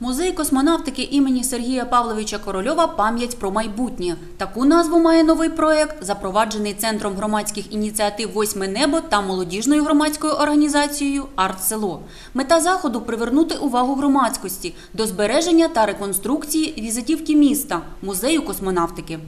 Музей космонавтики імені Сергія Павловича Корольова Пам'ять про майбутнє. Таку назву має новий проект, запроваджений Центром громадських ініціатив Восьме небо та молодіжною громадською організацією Арт-село. Мета заходу привернути увагу громадськості до збереження та реконструкції візитівки міста музею космонавтики.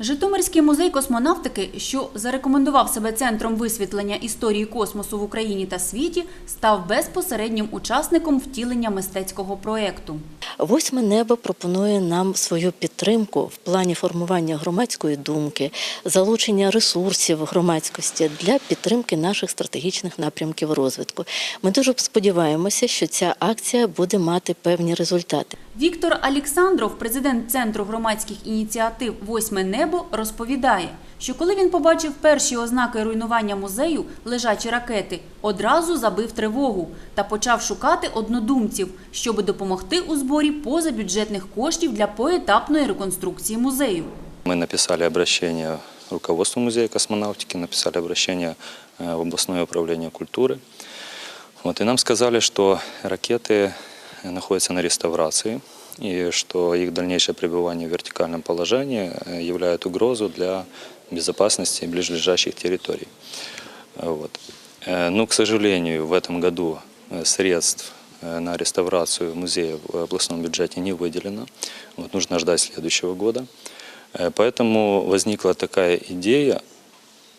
Житомирський музей космонавтики, що зарекомендував себе центром висвітлення історії космосу в Україні та світі, став безпосереднім учасником втілення мистецького проєкту. Восьме небо пропонує нам свою підтримку в плані формування громадської думки, залучення ресурсів громадськості для підтримки наших стратегічних напрямків розвитку. Ми дуже сподіваємося, що ця акція буде мати певні результати. Віктор Александров, президент Центру громадських ініціатив Восьме небо, розповідає, що коли він побачив перші ознаки руйнування музею, лежачі ракети, одразу забив тривогу та почав шукати однодумців, щоб допомогти у зборі позабюджетних коштів для поетапної реконструкції музею. Мы написали обращение руководству Музея космонавтики, написали обращение э, в областное управление культуры. Вот, и нам сказали, что ракеты находятся на реставрации и что их дальнейшее пребывание в вертикальном положении э, являет угрозу для безопасности ближайших территорий. Э, Вот. Э, Но, к сожалению, в этом году э, средств э, на реставрацию музея в областном бюджете не выделено. Вот нужно ждать следующего года. Э, Поэтому возникла такая идея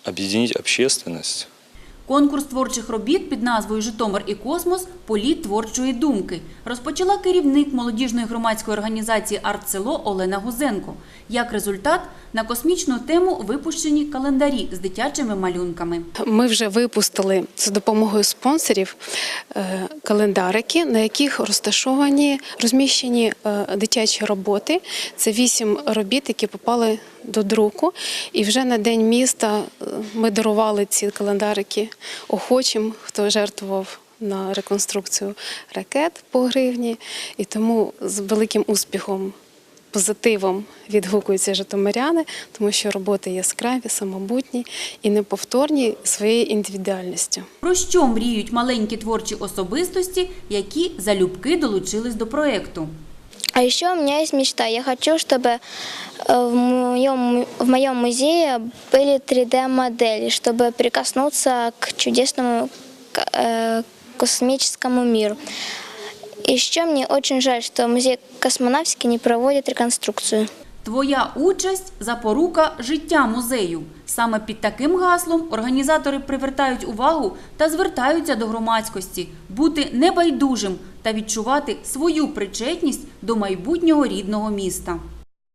объединить общественность Конкурс творчих робіт під назвою Житомир і космос Політ творчої думки розпочала керівник молодіжної громадської організації Артсело Олена Гузенко. Як результат, на космічну тему випущені календарі з дитячими малюнками. Ми вже випустили за допомогою спонсорів е, календарики, на яких розташовані розміщені е, дитячі роботи. Це вісім робіт, які попали до друку. І вже на день міста е, ми дарували ці календарики охочим, хто жертвував. На реконструкцію ракет по гривні, і тому з великим успіхом позитивом відгукуються житомиряни, тому що роботи яскраві, самобутні і неповторні своєю індивідуальністю. Про що мріють маленькі творчі особистості, які залюбки долучились до проєкту? А еще у меня есть мечта. Я хочу, чтобы э, в моем, в моем музее были 3D-модели, чтобы прикоснуться к чудесному э, космическому миру. Еще мне очень жаль, что музей космонавтики не проводит реконструкцию. Твоя участь запорука життя музею. Саме під таким гаслом організатори привертають увагу та звертаються до громадськості бути небайдужим та відчувати свою причетність до майбутнього рідного міста.